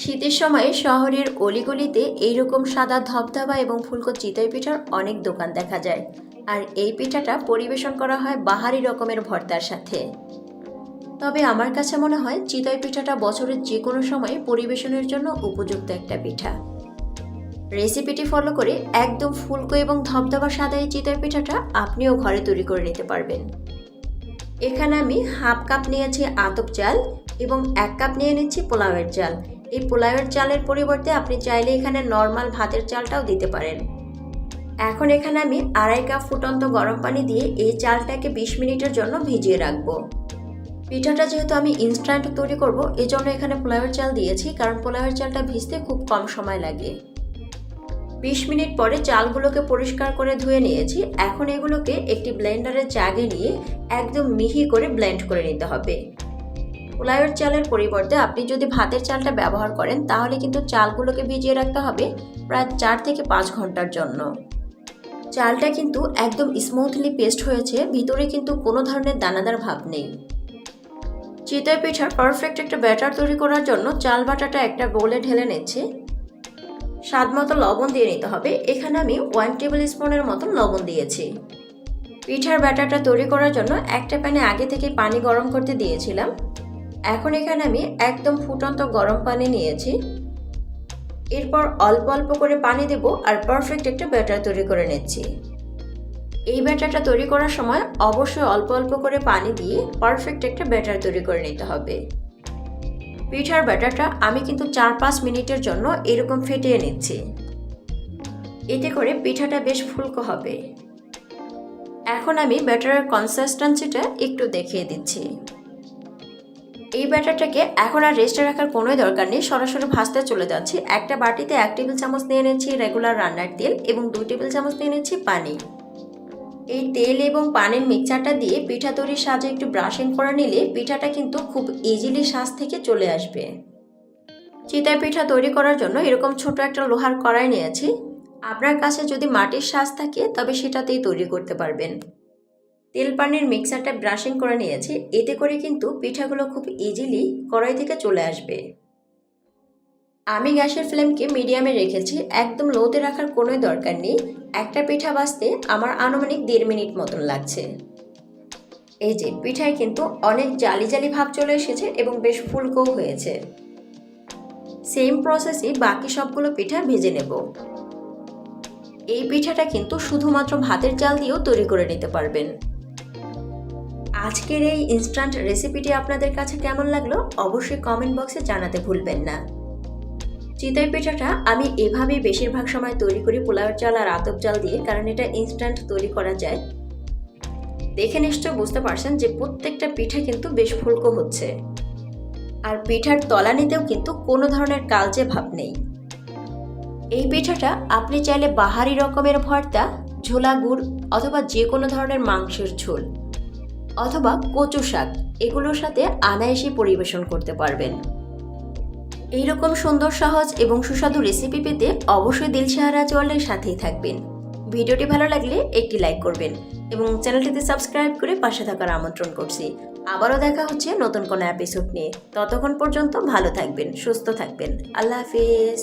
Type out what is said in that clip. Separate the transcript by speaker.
Speaker 1: শীতের সময় শহরের অলিগলিতে এইরকম সাদা ধবধবা এবং ফুলকো চিতই পিঠার অনেক দোকান দেখা যায়। আর এই পিঠাটা পরিবেশন করা হয় বাহারি রকমের ভর্তার সাথে। তবে আমার কাছে মনে হয় চিতই পিঠাটা বছরের যে কোনো সময় পরিবেশনের জন্য উপযুক্ত একটা পিঠা। রেসিপিটি ফলো করে একদম ফুলকো এবং ধবধবা সাদা এই চিতই পিঠাটা আপনিও ঘরে তৈরি করে নিতে পারবেন। এখানে আমি হাফ কাপ নিয়েছি আতপ চাল এবং এক কাপ নিয়ে নিচ্ছি পোলাওয়ের চাল। এই পোলাওয়ের চালের পরিবর্তে আপনি চাইলে এখানে নর্মাল ভাতের চালটাও দিতে পারেন। এখন এখানে আমি আড়াই কাপ ফুটন্ত গরম পানি দিয়ে এই চালটাকে বিশ মিনিটের জন্য ভিজিয়ে রাখব। পিঠাটা যেহেতু আমি ইনস্ট্যান্ট তৈরি করব, এজন্য এখানে পোলাওয়ের চাল দিয়েছি, কারণ পোলাওয়ের চালটা ভিজতে খুব কম সময় লাগে। বিশ মিনিট পরে চালগুলোকে পরিষ্কার করে ধুয়ে নিয়েছি। এখন এগুলোকে একটি ব্লেন্ডারের জাগে নিয়ে একদম মিহি করে ব্লেন্ড করে নিতে হবে। পোলাওয়ের চালের পরিবর্তে আপনি যদি ভাতের চালটা ব্যবহার করেন, তাহলে কিন্তু চালগুলোকে ভিজিয়ে রাখতে হবে প্রায় চার থেকে পাঁচ ঘণ্টার জন্য। চালটা কিন্তু একদম স্মুথলি পেস্ট হয়েছে, ভিতরে কিন্তু কোনো ধরনের দানাদার ভাব নেই। চিতই পিঠার পারফেক্ট একটা ব্যাটার তৈরি করার জন্য চাল বাটাটা একটা বোলে ঢেলে নিচ্ছি। স্বাদ মতো লবণ দিয়ে নিতে হবে। এখানে আমি ওয়ান টেবিল স্পুনের মতন লবণ দিয়েছি। পিঠার ব্যাটারটা তৈরি করার জন্য একটা প্যানে আগে থেকে পানি গরম করতে দিয়েছিলাম। এখন এখানে আমি একদম ফুটন্ত গরম পানি নিয়েছি। এরপর অল্প অল্প করে পানি দেব আর পারফেক্ট একটা ব্যাটার তৈরি করে নিচ্ছি। এই ব্যাটারটা তৈরি করার সময় অবশ্যই অল্প অল্প করে পানি দিয়ে পারফেক্ট একটা ব্যাটার তৈরি করে নিতে হবে। পিঠার ব্যাটারটা আমি কিন্তু চার পাঁচ মিনিটের জন্য এরকম ফেটিয়ে নিচ্ছি। এতে করে পিঠাটা বেশ ফুলকো হবে। এখন আমি ব্যাটারের কনসিস্টেন্সিটা একটু দেখিয়ে দিচ্ছি। এই ব্যাটারটাকে এখন আর রেস্টে রাখার কোনোই দরকার নেই। সরাসরি ভাজতে চলে যাচ্ছি। একটা বাটিতে এক টেবিল চামচ নিয়ে নিচ্ছি রেগুলার রান্নার তেল এবং দুই টেবিল চামচ নিয়ে নিচ্ছি পানি। এই তেল এবং পানির মিক্সচারটা দিয়ে পিঠা তৈরির সাজে একটু ব্রাশিং করে নিলে পিঠাটা কিন্তু খুব ইজিলি সাজ থেকে চলে আসবে। চিতাই পিঠা তৈরি করার জন্য এরকম ছোট একটা লোহার কড়াই নিয়েছি। আপনার কাছে যদি মাটির সাজ থাকে, তবে সেটাতেই তৈরি করতে পারবেন। তেল পানির মিক্সারটা ব্রাশিং করে নিয়েছি। এতে করে কিন্তু পিঠাগুলো খুব ইজিলি কড়াই থেকে চলে আসবে। আমি গ্যাসের ফ্লেমকে মিডিয়ামে রেখেছি। একদম লোতে রাখার কোনোই দরকার নেই। একটা পিঠা বাজতে আমার আনুমানিক দেড় মিনিট মতন লাগছে। এই যে, পিঠায় কিন্তু অনেক জালি জালি ভাব চলে এসেছে এবং বেশ ফুলকো হয়েছে। সেম প্রসেসই বাকি সবগুলো পিঠা ভেজে নেব। এই পিঠাটা কিন্তু শুধুমাত্র ভাতের চাল দিয়েও তৈরি করে নিতে পারবেন। আজকের এই ইনস্ট্যান্ট রেসিপিটি আপনাদের কাছে কেমন লাগল অবশ্যই কমেন্ট বক্সে জানাতে ভুলবেন না। চিতই পিঠাটা আমি এভাবেই বেশিরভাগ সময় তৈরি করি, পোলাওয়ের চাল আর আতপ চাল দিয়ে, কারণ এটা ইনস্ট্যান্ট তৈরি করা যায়। দেখে নিশ্চয় বুঝতে পারছেন যে প্রত্যেকটা পিঠা কিন্তু বেশ ফুলকো হচ্ছে। আর পিঠার তলানিতেও কিন্তু কোনো ধরনের কালচে ভাব নেই। এই পিঠাটা আপনি চাইলে বাহারি রকমের ভর্তা, ঝোলা গুড় অথবা যে কোনো ধরনের মাংসের ঝোল। অথবা কচু শাক, এগুলোর সাথে আনায়াসে পরিবেশন করতে পারবেন। এইরকম সুন্দর, সহজ এবং সুস্বাদু রেসিপি পেতে অবশ্যই দিলশাহারা ওয়ার্ল্ডের সাথেই থাকবেন। ভিডিওটি ভালো লাগলে একটি লাইক করবেন এবং চ্যানেলটিতে সাবস্ক্রাইব করে পাশে থাকার আমন্ত্রণ করছি। আবারও দেখা হচ্ছে নতুন কোনো এপিসোড নিয়ে। ততক্ষণ পর্যন্ত ভালো থাকবেন, সুস্থ থাকবেন। আল্লাহ হাফিজ।